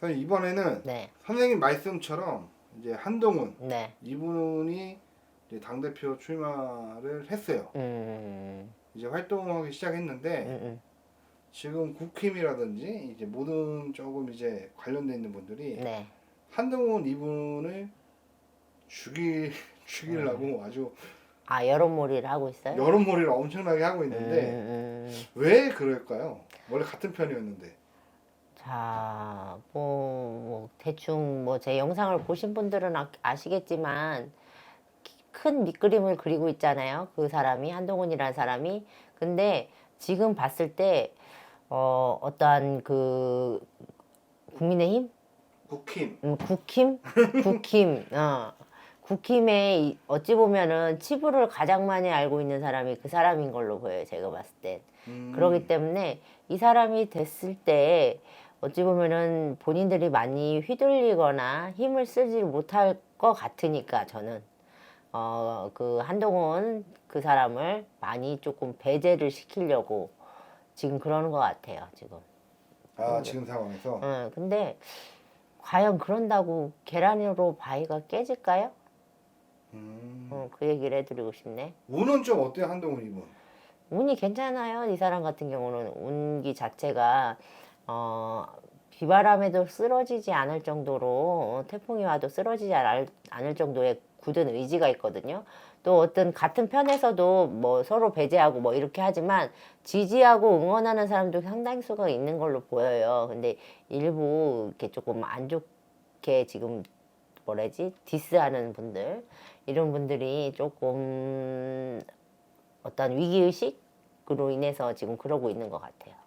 선생님 이번에는 네, 선생님 말씀처럼 이제 한동훈 네. 이분이 이제 당 대표 출마를 했어요. 음, 이제 활동하기 시작했는데 음, 음. 지금 국힘이라든지 이제 모든 조금 이제 관련돼 있는 분들이 네. 한동훈 이분을 죽이 죽이려고 아주 아 여론몰이를 하고 있어요? 여론몰이를 엄청나게 하고 있는데 음, 음. 왜 그럴까요? 원래 같은 편이었는데. 자, 뭐, 뭐 대충 뭐 제 영상을 보신 분들은 아, 아시겠지만 키- 큰 밑그림을 그리고 있잖아요. 그 사람이 한동훈이라는 사람이. 근데 지금 봤을 때 어, 어떠한 그 국민의힘, 국힘. 음, 국힘, 국힘, 어, 국힘에 이- 어찌 보면은 치부를 가장 많이 알고 있는 사람이 그 사람인 걸로 보여요. 제가 봤을 때. 음, 그러기 때문에 이 사람이 됐을 때 어찌 보면은 본인들이 많이 휘둘리거나 힘을 쓰지 못할 것 같으니까 저는 어 그 한동훈 그 사람을 많이 조금 배제를 시키려고 지금 그러는 것 같아요 지금. 아 지금 상황에서 어, 근데 과연 그런다고 계란으로 바위가 깨질까요? 음, 어, 그 얘기를 해드리고 싶네. 운은 좀 어때요 한동훈 이분? 운이 괜찮아요. 이 사람 같은 경우는 운기 자체가 어 비바람에도 쓰러지지 않을 정도로 어, 태풍이 와도 쓰러지지 않을, 정도의 굳은 의지가 있거든요. 또 어떤 같은 편에서도 뭐 서로 배제하고 뭐 이렇게 하지만 지지하고 응원하는 사람도 상당히 수가 있는 걸로 보여요. 근데 일부 이렇게 조금 안 좋게 지금 뭐라지 디스하는 분들 이런 분들이 조금 어떤 위기의식으로 인해서 지금 그러고 있는 것 같아요.